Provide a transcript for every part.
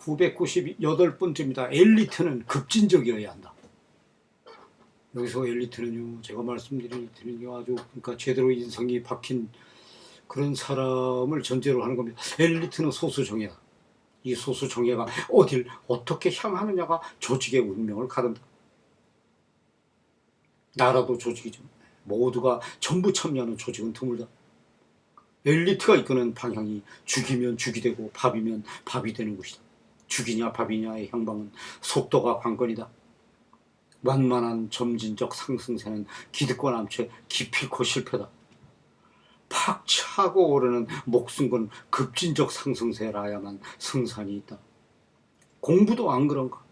998번째입니다. 엘리트는 급진적이어야 한다. 여기서 엘리트는요, 제가 말씀드린 엘리트는요, 아주 그러니까 제대로 인성이 박힌 그런 사람을 전제로 하는 겁니다. 엘리트는 소수 정예다. 이 소수 정예가 어딜 어떻게 향하느냐가 조직의 운명을 가른다. 나라도 조직이죠. 모두가 전부 참여하는 조직은 드물다. 엘리트가 이끄는 방향이 죽이면 죽이 되고 밥이면 밥이 되는 것이다. 죽이냐 밥이냐의 향방은 속도가 관건이다. 완만한 점진적 상승세는 기득권 암체 기필코 실패다. 팍 차고 오르는 목숨건 급진적 상승세라야만 승산이 있다. 공부도 안 그런가?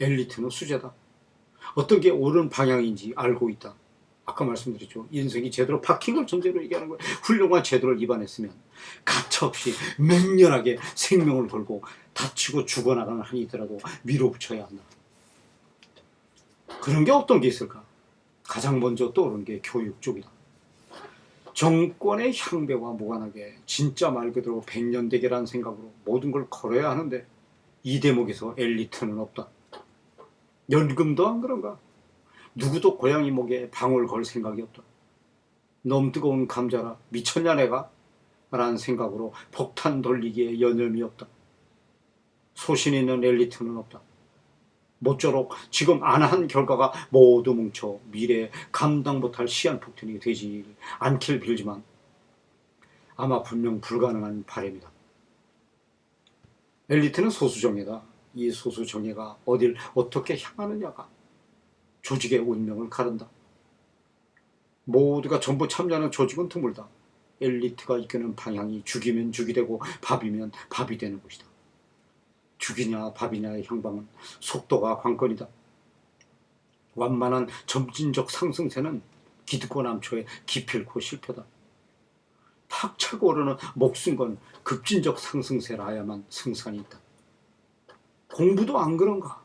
엘리트는 수제다. 어떤 게 옳은 방향인지 알고 있다. 아까 말씀드렸죠. 인생이 제대로 박힌 걸 전제로 얘기하는 거예요. 훌륭한 제도를 입안했으면 가차없이 맹렬하게 생명을 걸고 다치고 죽어나가는 한이 있더라도 밀어붙여야 한다. 그런 게 어떤 게 있을까? 가장 먼저 떠오르는 게 교육 쪽이다. 정권의 향배와 무관하게 진짜 말 그대로 백년대계라는 생각으로 모든 걸 걸어야 하는데 이 대목에서 엘리트는 없다. 연금도 안 그런가? 누구도 고양이 목에 방울 걸 생각이 없다. 너무 뜨거운 감자라 미쳤냐 내가? 라는 생각으로 폭탄 돌리기에 여념이 없다. 소신 있는 엘리트는 없다. 모쪼록 지금 안 한 결과가 모두 뭉쳐 미래에 감당 못할 시한폭탄이 되지 않길 빌지만 아마 분명 불가능한 바람이다. 엘리트는 소수정예다. 이 소수정예가 어딜 어떻게 향하느냐가 조직의 운명을 가른다. 모두가 전부 참여하는 조직은 드물다. 엘리트가 이끄는 방향이 죽이면 죽이 되고 밥이면 밥이 되는 것이다. 죽이냐 밥이냐의 향방은 속도가 관건이다. 완만한 점진적 상승세는 기득권 암초에 기필코 실패다. 팍 차고 오르는 목숨건 급진적 상승세라야만 승산이 있다. 공부도 안 그런가?